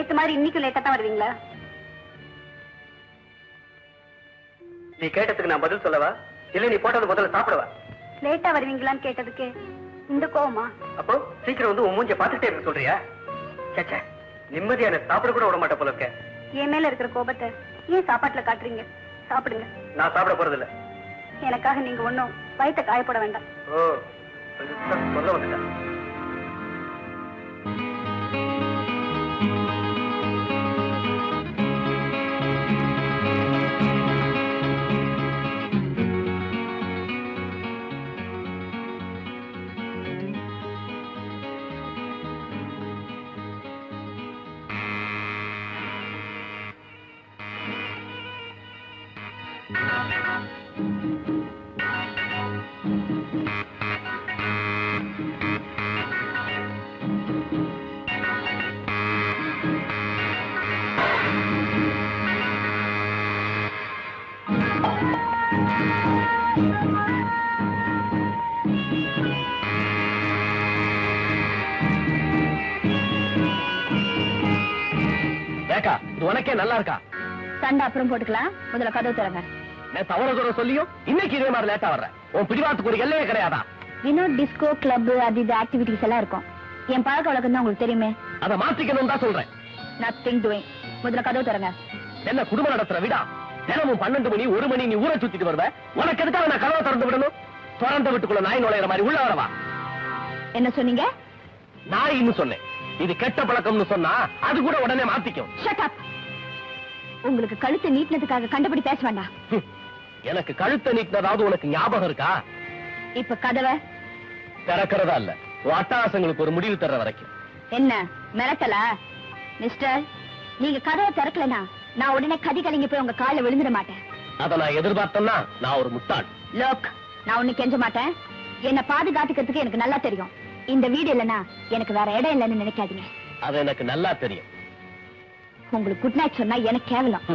நேத்து மாதிரி இன்னைக்கும் லேட்டா தான் வருவீங்களா? நீ கேட்டதுக்கு நான் பதில் சொல்லவா? இல்ல நீ போட்டது முதல்ல சாப்பிடவா? லேட்டா வருவீங்களான்னு கேட்டதுக்கு இந்த கோவமா? அப்போ சீக்கிரம் வந்து உன் மூஞ்ச பாத்துட்டே இருக்க சொல்றியா? சேச்சே நிம்மதியா எனக்கு சாப்பிட கூட விட மாட்டேன் போல இருக்க. என் மேல இருக்கிற கோபத்தை ஏன் சாப்பாட்டுல காட்டுறீங்க? சாப்பிடுங்க. நான் சாப்பிட போறது இல்ல எனக்காக நீங்க ஒண்ணும் வயித்தை காயப்பட வேண்டாம். ஓ சொல்ல வந்துட்டேன். உனக்கே நல்லா இருக்கா? சண்டை அப்புறம் போட்டுக்கலாம். முதல்ல கதவு திறங்க. நான் தவற தூரம் சொல்லியும் இன்னைக்கு இதே மாதிரி லேட்டா வர்றேன் உன் பிடிவாத்துக்கு ஒரு எல்லையே கிடையாதா? வினோத் டிஸ்கோ கிளப் அது இது ஆக்டிவிட்டிஸ் எல்லாம் இருக்கும். என் பழக்க வழக்கம் தான் உங்களுக்கு தெரியுமே. அதை மாத்திக்கணும் தான் சொல்றேன். நத்திங் டூயிங் முதல்ல கதவு திறங்க. என்ன குடும்பம் நடத்துற விடா? தினமும் பன்னெண்டு மணி ஒரு மணி நீ ஊரை சுத்திட்டு வருவ. உனக்கு எதுக்காக நான் கதவை திறந்து விடணும்? திறந்த வீட்டுக்குள்ள நாய் நுழையிற மாதிரி உள்ள வரவா? என்ன சொன்னீங்க? நாயின்னு சொன்னேன். இது கெட்ட பழக்கம்னு சொன்னா அது கூட உடனே மாத்திக்கும். ஷட் அப் உங்களுக்கு கழுத்து நீட்டினதுக்காக கண்டுபிடி பேச வேண்டாம். எனக்கு கழுத்தை நீக்கினதாவது உனக்கு ஞாபகம் இருக்கா? இப்ப கதவை? திறக்கிறதா இல்ல. உன் அட்டகாசங்களுக்கு ஒரு முடிவு தர்ற வரைக்கும். என்ன மிரட்டலா? மிஸ்டர் நீங்க கதவை திறக்கலனா நான் உடனே கதி கலங்கி போய் உங்க கால்ல விழுந்துட மாட்டேன். அதை நான் எதிர்பார்த்தேன்னா நான் ஒரு முட்டாள். லோக் நான் ஒண்ணு கெஞ்ச மாட்டேன். என்ன பாதுகாத்துக்கிறதுக்கு எனக்கு நல்லா தெரியும். இந்த வீடு இல்லனா எனக்கு வேற இடம் இல்லைன்னு நினைக்காதீங்க. அது எனக்கு நல்லா தெரியும். உங்களுக்கு குட் நைட் சொன்னா எனக்கு கேவலம்.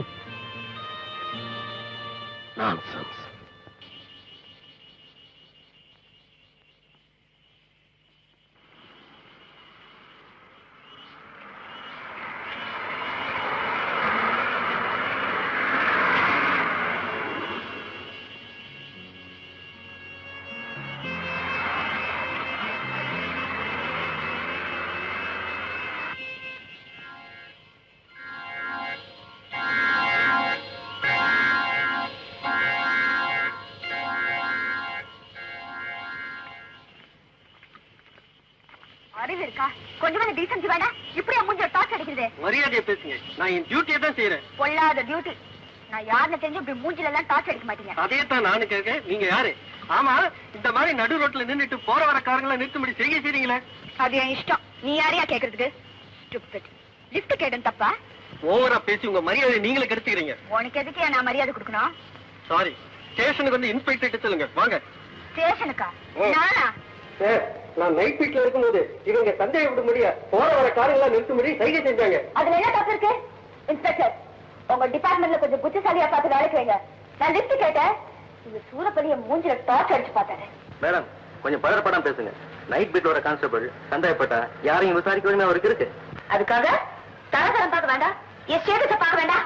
கொஞ்சம் டீசன்சி வேண்டாம் இப்படி மூஞ்ச டார்ச் அடிக்கிறது மரியாதையை பேசுங்க. நான் என் டியூட்டியை தான் செய்யறேன் பொல்லாத டியூட்டி நான் யாருன்னு தெரிஞ்சு இப்படி மூஞ்சில எல்லாம் டார்ச் அடிக்க மாட்டீங்க. அதே தான் நானும் கேட்க நீங்க யாரு? ஆமா இந்த மாதிரி நடு ரோட்ல நின்னுட்டு போற வர காரங்களை நிறுத்தும்படி செய்ய செய்றீங்களே. அது என் இஷ்டம். நீ யாரையா கேக்குறதுக்கு ஸ்டூபிட் லிஃப்ட் கேட்டேன் தப்பா? ஓவரா பேசி உங்க மரியாதையை நீங்களே கெடுத்துக்கிறீங்க. உனக்கு எதுக்கு நான் மரியாதை கொடுக்கணும்? சாரி ஸ்டேஷனுக்கு வந்து இன்ஸ்பெக்டர் சொல்லுங்க. வாங்க. ஸ்டேஷனுக்கா. நானா நான் நைட் வீட்ல இருக்கும்போது இவங்க சந்தேகப்பட முடிய போற வர காரங்களை நிறுத்தும்படி செய்கை செஞ்சாங்க. அதுல என்ன தப்பு இருக்கு? இன்ஸ்பெக்டர் உங்க டிபார்ட்மெண்ட்ல கொஞ்சம் புத்திசாலியா பார்த்து வேலைக்கு வைங்க. நான் லிஃப்ட் கேட்டேன். இந்த சூரப்படிய மூஞ்சில டார்ச் அடிச்சு பார்த்தாரு மேடம் கொஞ்சம் பதறப்படாம பேசுங்க. நைட் பீட்ல வர கான்ஸ்டபிள் சந்தேகப்பட்டா யாரையும் விசாரிக்க உரிமை அவருக்கு இருக்கு. அதுக்காக தரதரம் பார்க்க வேண்டாம். என் ஸ்டேட்டஸ பார்க்க வேண்டாம்.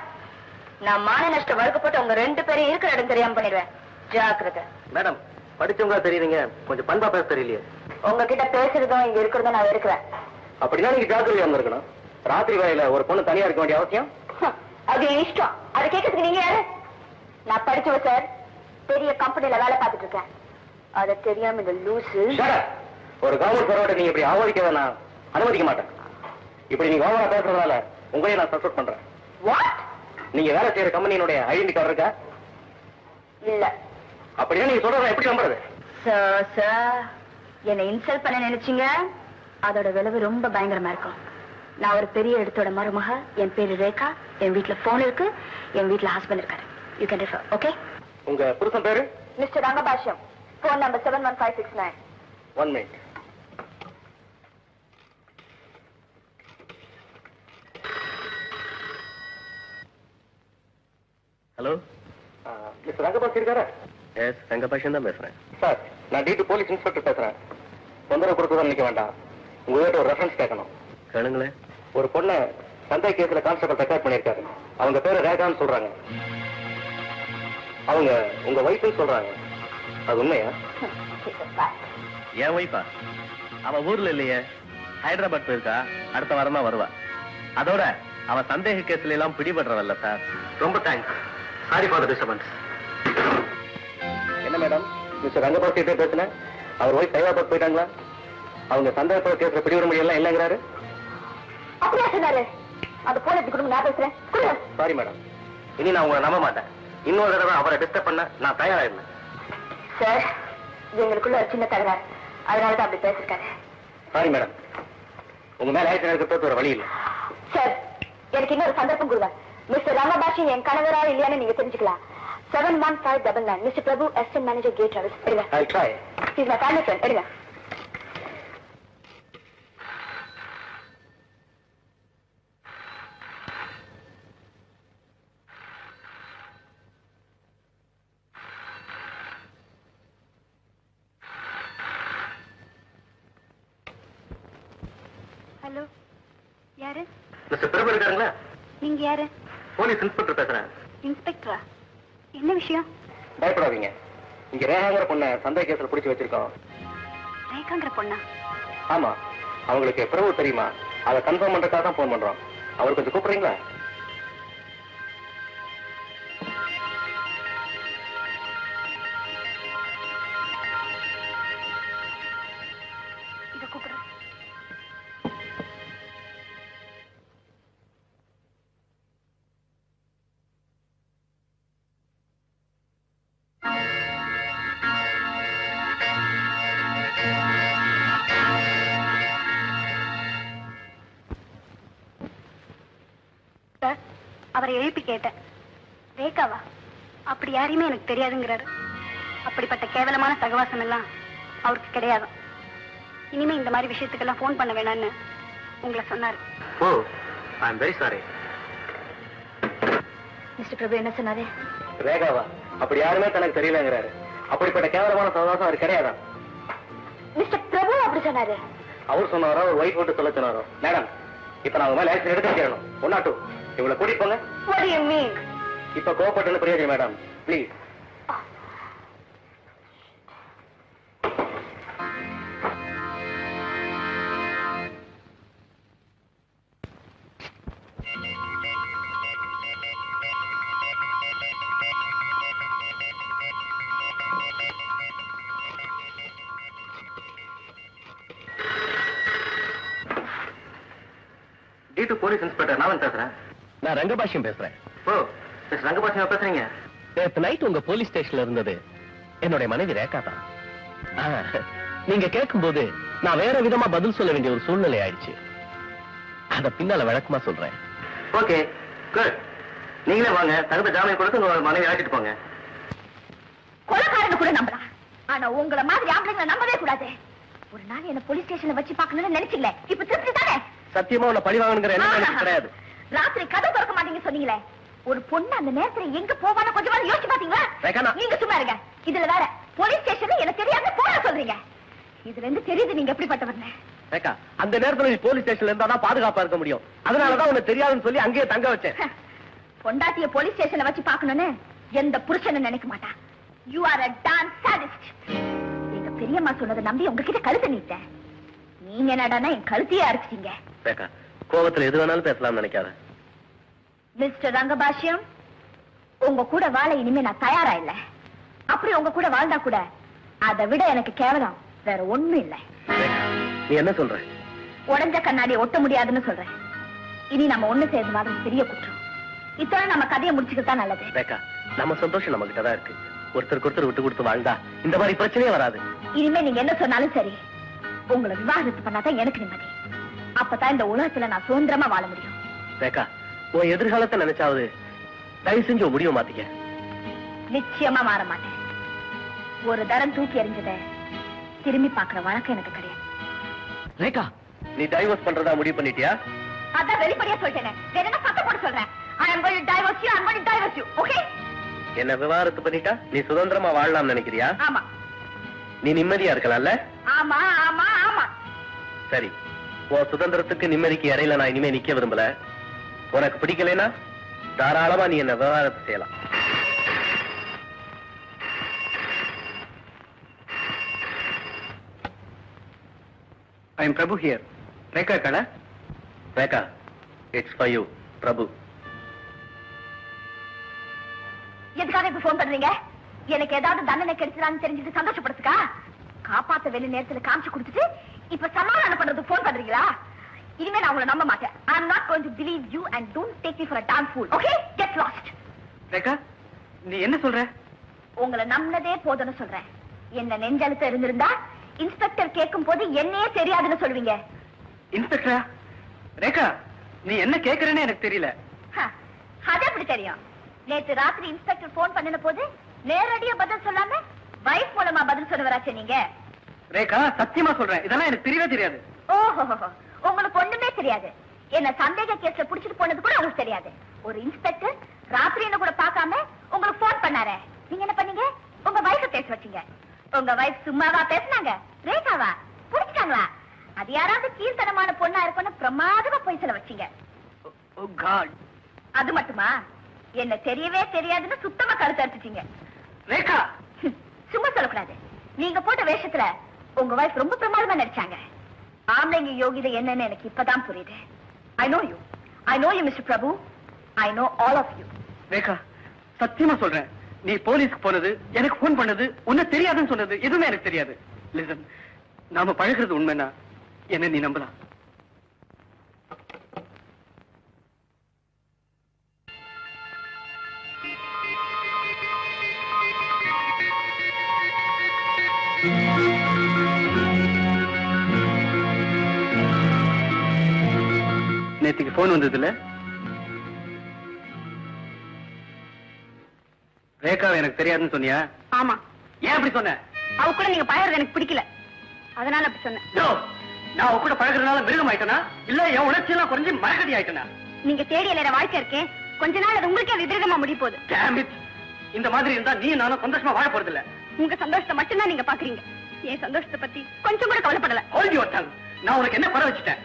நான் மான நஷ்டம் வழக்கப்பட்டு உங்க ரெண்டு பேரும் இருக்கிற இடம் தெரியாம பண்ணிடுவேன். ஜாக்கிரதை. மேடம் படிச்சவங்க தெரியுறீங்க. கொஞ்சம் பண்பா பேச தெரியலையே. உங்ககிட்ட பேசுறதும் இங்க இருக்கிறதும் நான் இருக்கிறேன். அப்படின்னா நீங்க ஜாக்கிரதையா இருந்திருக்கணும். ராத்திரி வேலையில ஒரு பொண்ணு தனியா இருக்க வேண்டிய அவசியம்? அது என் இஷ்டம். அதை கேட்கறதுக்கு நீங்க யாரு? நான் படிச்சவ சார். பெரிய கம்பெனில வேலை பார்த்துட்டு இருக்கேன். அத தெரியாம இந்த லூசு. ஒரு கவர்மெண்ட் சர்வெண்ட் நீங்க இப்படி ஆவதிக்க நான் அனுமதிக்க மாட்டேன். இப்படி நீங்க ஓவரா பேசுறதுனால உங்களையும் நான் சப்போர்ட் பண்றேன். வாட் நீங்க வேலை செய்யற கம்பெனியினுடைய ஐடென்டி கார்டு இருக்கா? இல்ல. அப்படியே நீங்க சொல்றத எப்படி நம்புறது? என்னை இன்சல்ட் பண்ண நினைச்சீங்க? அதோட விளைவு ரொம்ப பயங்கரமா இருக்கும். நான் ஒரு பெரிய இடத்தோட மருமக என் பேரு ரேகா. என் வீட்ல போன் இருக்கு. என் வீட்ல ஹஸ்பண்ட் இருக்காரு. யூ கேன் ரெஃபர் ஓகே உங்க புருஷன் பேரு? Mister Rangabashyam. Phone number seven one five six nine one minute hello mister Rangabas இருக்காரா? எஸ் ரங்கபாஷன் தான் பேசுறேன். சார் நான் டிடி போலீஸ் இன்ஸ்பெக்டர் பேசுறேன். தொந்தரவு கொடுத்து நினைக்க வேண்டாம். உங்ககிட்ட ஒரு ரெஃபரன்ஸ் கேட்கணும். கேளுங்களேன் ஒரு பொண்ணை சந்தை கேஸ்ல கான்ஸ்டபிள் ரெக்கார்ட் பண்ணிருக்காரு அவங்க பேரு ரேகான்னு சொல்றாங்க. அவங்க உங்க ஒய்ஃப்னு சொல்றாங்க. அது உண்மையா? என் ஒய்ஃபா அவ ஊர்ல இல்லையே. ஹைதராபாத் போயிருக்கா. அடுத்த வாரம் வருவா. அதோட அவ சந்தேக கேஸ்ல எல்லாம் பிடிபடுறவல்ல சார். ரொம்ப thanks sorry for disturbance madam mister Rangabas கிட்டே பேசுனேன். அவர் ஒய்ஃப் ஹைதராபாத் போயிட்டாங்களா? அவங்க சந்தேகப்பட கேஸ்ல பிடிவிட முடியலாம் இல்லைங்கிறாரு அப்படியா சொன்னாரு? அந்த எப்படி கொடுங்க நான் பேசுறேன். சாரி மேடம் இனி நான் உங்களை நம்ப மாட்டேன். இன்னொரு தடவை அவரை டிஸ்டர்ப் பண்ண நான் தயாராயிருந்தேன் சார் எங்களுக்குள்ள ஒரு சின்ன தகராறு. அதனால தான் அப்படி பேசிருக்காரு சாரி மேடம் உங்க மேல ஆயிரத்தி இருக்கிறது ஒரு வழி இல்லை. சார் எனக்கு இன்னொரு சந்தர்ப்பம் கொடுங்க. மிஸ்டர் ரங்கபாஷி என் கணவரா இல்லையான்னு நீங்க தெரிஞ்சுக்கலாம். 71599, Mr. Prabhu, assistant manager, Gay Travels. I'll try. He's my family friend. Edinga. இங்க ரேகாங்கிற பொண்ணை சந்தேக கேஸ்ல பிடிச்சு வச்சிருக்கோம். ரேகாங்கிற பொண்ணா? ஆமா. அவங்களுக்கு பிரபு தெரியுமா? அதை கன்ஃபார்ம் பண்றதுக்காக தான் போன் பண்றோம். அவர் கொஞ்சம் கூப்பிடுறீங்களா? அவரை எழுப்பி கேட்டேன். ரேகாவா அப்படி யாரையுமே எனக்கு தெரியாதுங்கிறாரு. அப்படிப்பட்ட கேவலமான சகவாசம் எல்லாம் அவருக்கு கிடையாது இனிமே இந்த மாதிரி விஷயத்துக்கெல்லாம் ஃபோன் பண்ண வேணாம்னு உங்களை சொன்னாரு. ஓ I am very sorry mister Prabhu என்ன சொன்னாரு? ரேகாவா அப்படி யாருமே தனக்கு தெரியலங்கிறாரு. அப்படிப்பட்ட கேவலமான சகவாசம் அவர் கிடையாதான் மிஸ்டர் பிரபு அப்படி சொன்னாரு. அவர் சொன்னாரோ ஒரு ஒய்ஃப் விட்டு சொல்ல சொன்னாரோ? மேடம் இப்ப நான் உங்க மேல எடுத்து கேட்கணும் ஒன்னா டூ. இவளை கூட்டிட்டு போங்க. What do you mean? இப்ப கோவப்பட்டு பிரயோஜனம் மேடம். ப்ளீஸ் டி டு போலீஸ் இன்ஸ்பெக்டர் நான் பேசுறேன். நான் ரங்கபாஷ்யம் பேசுறேன். ஓ பேசுறீங்க? நேத்து நைட் உங்க போலீஸ் ஸ்டேஷன்ல இருந்தது. என்னுடைய மனைவி ரேகா தான். ஆ, நீங்க கேட்கும்போது நான் வேற விதமா பதில் சொல்ல வேண்டிய ஒரு சூழ்நிலை ஆயிடுச்சு. அத பின்னால விளக்கமா சொல்றேன். Okay good. நீங்களே வாங்க தகுந்த ஜாமீன் கொடுத்து உங்க மனைவி அழைச்சிட்டு போங்க. கொலைக்காரங்க கூட நம்பலாம் ஆனா உங்கள மாதிரி ஆம்பளைங்களை நம்பவே கூடாது. ஒரு நாள் என்ன போலீஸ் ஸ்டேஷன்ல வச்சு பார்க்கணும்னு நினைச்சீங்களே இப்ப திருப்தி தானே? சத்தியமா உன்னை பழி வாங்கணுங்கிற எண்ணம் எனக்கு கிடையாது. ராத்திரி கதை திறக்க மாட்டீங்க சொன்னீங்களே. ஒரு பொண்ணு அந்த நேரத்துல எங்க போவான்னு கொஞ்சமாவது யோசிச்சு பாத்தீங்களா? நீங்க சும்மா இருங்க. இதுல வேற போலீஸ் ஸ்டேஷன்ல எனக்கு தெரியாத போன சொல்றீங்க. இதுல இருந்து தெரியுது நீங்க எப்படிப்பட்டவர்னு. ரேகா அந்த நேரத்துல நீ போலீஸ் ஸ்டேஷன்ல இருந்தா தான் பாதுகாப்பா இருக்க முடியும். அதனாலதான் உன்னை தெரியாதுன்னு சொல்லி அங்கேயே தங்க வச்சேன். பொண்டாட்டிய போலீஸ் ஸ்டேஷன்ல வச்சு பார்க்கணும்னு எந்த புருஷனும் நினைக்க மாட்டான். You are a damned sadist எங்க பெரியம்மா சொன்னதை நம்பி உங்ககிட்ட கழுத்தை நீட்டேன். நீங்க என்னடான்னா என் கழுத்தையே அரைச்சிட்டீங்க ரேகா கோவத்துல எது வேணாலும் பேசலாம்னு நினைக்காத. மிஸ்டர் ரங்கபாஷ்யம் உங்க கூட வாழ இனிமே நான் தயாரா இல்ல. அப்படி உங்க கூட வாழ்ந்தா கூட அதை விட எனக்கு கேவலம். வேற ஒண்ணும் இல்ல. நீ என்ன சொல்ற? உடஞ்ச கண்ணாடியை ஒட்ட முடியாதுன்னு சொல்றேன் இனி நம்ம ஒண்ணு சேர்ந்து வாழ்றது பெரிய குற்றம். இத்தோட நம்ம கதையை முடிச்சுக்கிட்டா நல்லது. ரேகா நம்ம சந்தோஷம் நம்ம கிட்ட தான் இருக்கு. ஒருத்தருக்கு ஒருத்தர் விட்டு கொடுத்து வாழ்ந்தா இந்த மாதிரி பிரச்சனையே வராது. இனிமே நீங்க என்ன சொன்னாலும் சரி. உங்களை விவாகரத்து பண்ணாதான் எனக்கு நிம்மதி. அப்பதான் இந்த உலகத்துல நான் சுதந்திரமா வாழ முடியும். ரேகா உன் எதிர்காலத்தை நினைச்சாவது தயவு செஞ்சு முடிவு மாத்திக்க. நிச்சயமா மாற மாட்டேன். ஒரு தரம் தூக்கி எறிஞ்சத திரும்பி பாக்குற வழக்கம் எனக்கு கிடையாது. ரேகா நீ டைவர்ஸ் பண்றதா முடிவு பண்ணிட்டியா? அதான் வெளிப்படையா சொல்லிட்டேன். வேற என்ன சத்தம் போட்டு சொல்றேன் I am going divorce you I am going divorce you okay என்ன விவாகரத்து பண்ணிட்டா? நீ சுதந்திரமா வாழலாம்னு நினைக்கிறியா? ஆமா. நீ நிம்மதியா இருக்கலாம்ல? ஆமா ஆமா ஆமா. சரி. உன் சுதந்திரத்துக்கு நிம்மதிக்கு இடையில நான் இனிமே நிக்க விரும்பல. உனக்கு பிடிக்கலைன்னா தாராளமா நீ என்ன விவகாரத்தை செய்யலாம். I am Prabhu here Rekha கடை Rekha it's for you Prabhu எதுக்காக இப்ப போன் பண்றீங்க? எனக்கு ஏதாவது தண்டனை கிடைச்சதான்னு தெரிஞ்சுட்டு சந்தோஷப்படுத்துக்கா? காப்பாத்த வெளி நேரத்துல காமிச்சு கொடுத்துட்டு இப்ப சமாதானம் பண்றதுக்கு போன் பண்றீங்களா? இனிமே நான் உங்களை நம்ப மாட்டேன். I am not going to believe you and don't take me for a damn fool okay get lost Rekha நீ என்ன சொல்ற? உங்களை நம்பினதே போதும்னு சொல்றேன். என்ன நெஞ்சழுத்தம் இருந்திருந்தா இன்ஸ்பெக்டர் கேட்கும் போது என்னையே தெரியாதுன்னு சொல்லுவீங்க. இன்ஸ்பெக்டரா ரேகா நீ என்ன கேக்குறேன்னு எனக்கு தெரியல. ஹ, அது எப்படி தெரியும்? நேத்து ராத்திரி இன்ஸ்பெக்டர் போன் பண்ணின போது நேரடியா பதில் சொல்லாம வைஃப் மூலமா பதில் சொன்னவராச்சே நீங்க. ரேகா சத்தியமா சொல்றேன். இதெல்லாம் எனக்கு தெரியவே தெரியாது. ஓஹோ உங்களுக்கு ஒண்ணுமே தெரியாது. என்ன சந்தேக கேஸ்ல புடிச்சிட்டு போனது கூட உங்களுக்கு தெரியாது. ஒரு இன்ஸ்பெக்டர் ராத்திரி என்ன கூட பார்க்காம உங்களுக்கு போன் பண்ணாரே. நீங்க என்ன பண்ணீங்க? உங்க வைஃப பேச வச்சீங்க. உங்க வைஃப் சும்மாவா பேசுனாங்க? ரேகாவா? புடிச்சிட்டாங்களா? அது யாராவது கீழ்த்தனமான பொண்ணா இருக்கும்னு பிரமாதமா போய் சொல்ல வச்சீங்க. ஓ காட் அது மட்டுமா? என்ன தெரியவே தெரியாதுன்னு சுத்தமா கழுத்து அடிச்சிட்டீங்க ரேகா. சும்மா சொல்லக்கூடாது. நீங்க போட்ட வேஷத்துல உங்க வைஃப் ரொம்ப பிரமாதமா நடிச்சாங்க. ஆம்பளைங்க யோகிதை என்னன்னு எனக்கு இப்பதான் புரியுது. I know you I know you mister Prabhu I know all of you Rekha சத்தியமா சொல்றேன். நீ போலீஸ்க்கு போனது எனக்கு போன் பண்ணது உன்ன தெரியாதுன்னு சொன்னது எதுவுமே எனக்கு தெரியாது. லிசன் நாம பழகிறது உண்மைனா என்ன நீ நம்பலாம் Thank you. நேத்துக்கு போன் வந்ததுல? ரேகாவை எனக்கு தெரியாதுன்னு சொன்னியா? ஆமா. ஏன் அப்படி சொன்ன? அவ கூட நீங்க பழகிறது எனக்கு பிடிக்கல. அதனால அப்படி சொன்னேன். நான் உன் கூட பழகுறதுனால மிருகம் ஆயிட்டனா இல்ல என் உணர்ச்சி எல்லாம் குறைஞ்சு மரக்கடி ஆயிட்டனா? நீங்க தேடி இல்ல வாழ்க்கை இருக்கேன் கொஞ்ச நாள் அது உங்களுக்கே விபரீதமா முடிய போகுது. இந்த மாதிரி இருந்தா நீ நானும் சந்தோஷமா வாழ போறது இல்ல உங்க சந்தோஷத்தை மட்டும்தான் நீங்க பாக்குறீங்க. என் சந்தோஷத்தை பத்தி கொஞ்சம் கூட கவலைப்படல. நான் உனக்கு என்ன குறை வச்சுட்டேன்?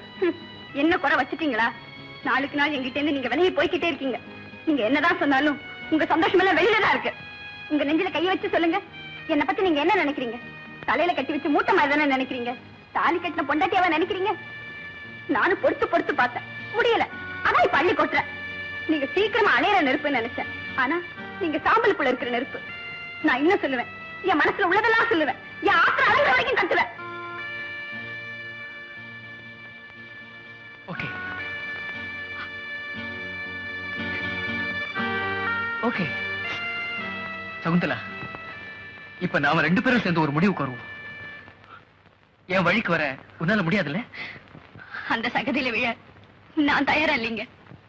என்ன குறை வச்சுட்டீங்களா? நாளுக்கு நாள் எங்கிட்ட இருந்து நீங்க விலகி போய்க்கிட்டே இருக்கீங்க. நீங்க என்னதான் சொன்னாலும் உங்க சந்தோஷம் எல்லாம் வெளியில தான் இருக்கு. உங்க நெஞ்சில கைய வச்சு சொல்லுங்க. என்ன பத்தி நீங்க என்ன நினைக்கிறீங்க? தலையில கட்டி வச்சு மூட்டை மாதிரி தானே நினைக்கிறீங்க? தாலி கட்டின பொண்டாட்டியாவா நினைக்கிறீங்க? நானும் பொறுத்து பொறுத்து பார்த்தேன். முடியல. ஆனா இப்ப அள்ளி கொட்டுறேன். நீங்க சீக்கிரமா அணையிற நெருப்புன்னு நினைச்சேன். ஆனா நீங்க சாம்பலுக்குள்ள இருக்கிற நெருப்பு. நான் இன்னும் சொல்லுவேன். என் மனசுல உள்ளதெல்லாம் சொல்லுவேன். என் ஆத்திர அழகு வரைக்கும் கட்டுவேன் ஓகே. சகுந்தலா இப்ப நாம ரெண்டு பேரும் சேர்ந்து ஒரு முடிவுக்கு வருவோம். என் வழிக்கு வர உன்னால முடியாதுல்ல? அந்த சகதியில விழ நான் தயாரா இல்லைங்க.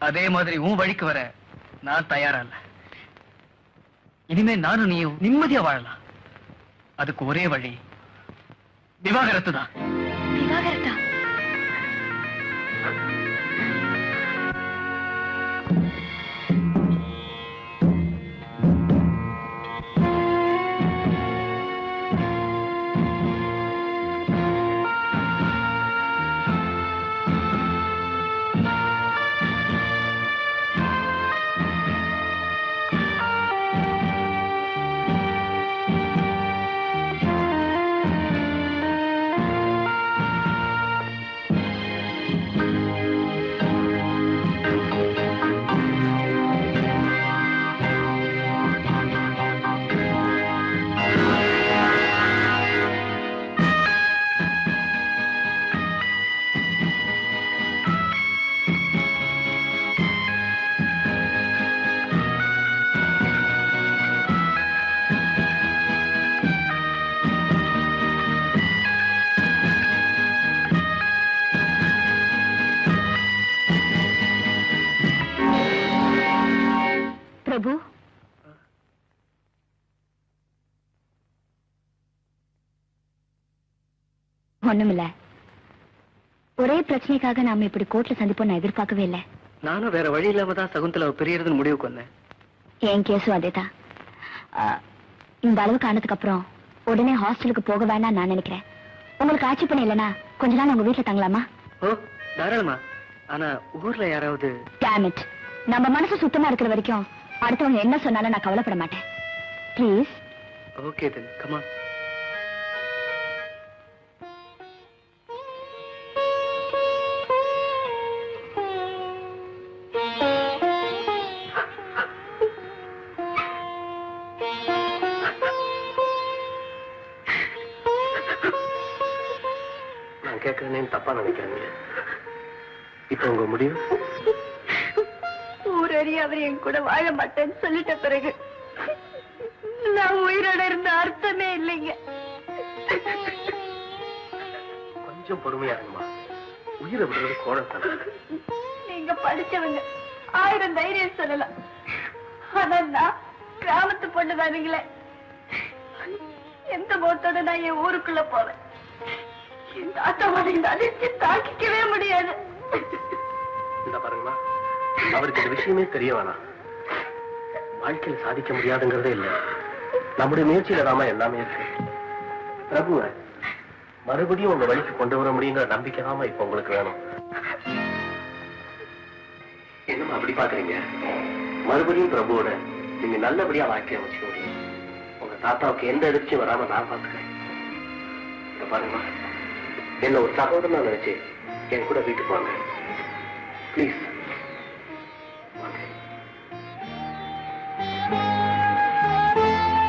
அதே மாதிரி உன் வழிக்கு வர நான் தயாரா இல்ல. இனிமே நானும் நீயும் நிம்மதியா வாழலாம். அதுக்கு ஒரே வழி விவாகரத்து தான். விவாகரத்தா? ஒண்ணுமில்ல. ஒரே பிரச்சனைக்காக நாம இப்படி கோர்ட்ல சந்திப்போம் நான் எதிர்பார்க்கவே இல்லை. நானும் வேற வழி இல்லாம தான் சகுந்தலாவை பெரியதுன்னு முடிவுக்கு வந்தேன். என் கேஸும் அதேதான். ஆ, இந்த அளவுக்கு ஆனதுக்கு அப்புறம் உடனே ஹாஸ்டலுக்கு போக வேண்டாம் நான் நினைக்கிறேன். உங்களுக்கு ஆட்சி பண்ண கொஞ்ச நாள் உங்க வீட்டுல தங்கலாமா? ஓ தாராளமா. ஆனா ஊர்ல யாராவது Damn it. நம்ம மனசு சுத்தமா இருக்கிற வரைக்கும் அடுத்தவங்க என்ன சொன்னாலும் நான் கவலைப்பட மாட்டேன். ப்ளீஸ் ஓகே தென் கமா உங்க முடிவு? ஊரறிய அவர் என் கூட வாழ மாட்டேன்னு சொல்லிட்ட பிறகு நான் உயிரோட இருந்த அர்த்தமே இல்லைங்க. கொஞ்சம் பொறுமையா இருங்கம்மா. உயிரை விடுறது கோழத்தனம் நீங்க படிச்சவங்க. ஆயிரம் தைரியம் சொல்லலாம். ஆனா நான் கிராமத்து பொண்ணு தானுங்களே எந்த முகத்தோட நான் என் ஊருக்குள்ள போவேன்? இந்த ஆட்டமான இந்த அதிர்ச்சி தாக்கிக்கவே முடியாது. இந்த பாருங்களா அவருக்கு இந்த விஷயமே தெரிய வேணாம். வாழ்க்கையில சாதிக்க முடியாதுங்கிறதே இல்லை. நம்முடைய முயற்சியில தாம எல்லாமே இருக்கு. பிரபுவ மறுபடியும் உங்க வழிக்கு கொண்டு வர முடியுங்கிற நம்பிக்கை தாம இப்ப உங்களுக்கு வேணும். என்னம்மா அப்படி பாக்குறீங்க? மறுபடியும் பிரபுவோட நீங்க நல்லபடியா வாழ்க்கைய அமைச்சுக்க முடியும் உங்க தாத்தாவுக்கு எந்த எதிர்ச்சியும் வராம நான் பாத்துக்கிறேன். பாருங்க என்ன ஒரு சகோதரனா நினைச்சு என் கூட வீட்டுக்கு வாங்க. ப்ளீஸ்